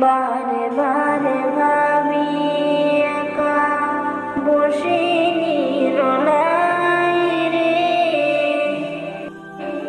বারে বারে ভাবি একা, বসে রে।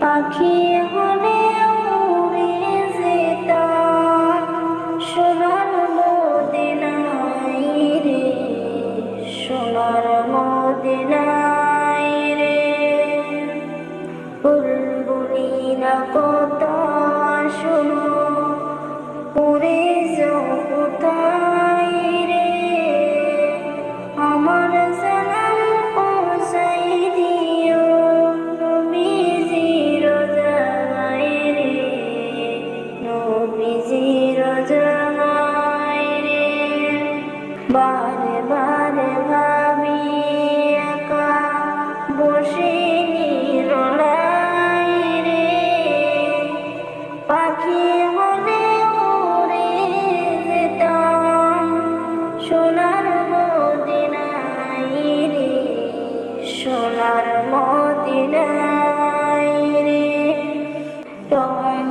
পাখি হলে উড়ে যেতাম, সোনার মদিনাই রে, সোনার মদিনাই রে। বুলবুলিরা কথা বারে বারে ভাবি একা বসে নিরলাই রে। পাখি হলে উড়ে যেতাম, সোনার মদিনাই রে, সোনার মদিনাই রে। রহম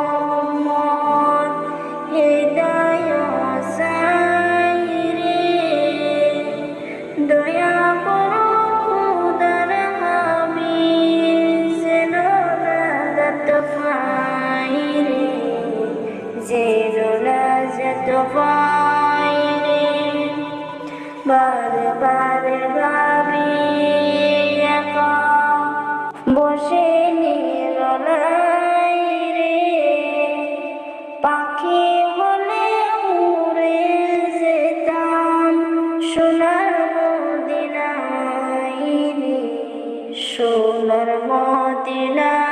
সোনার মদিনায় সোনার মদিনা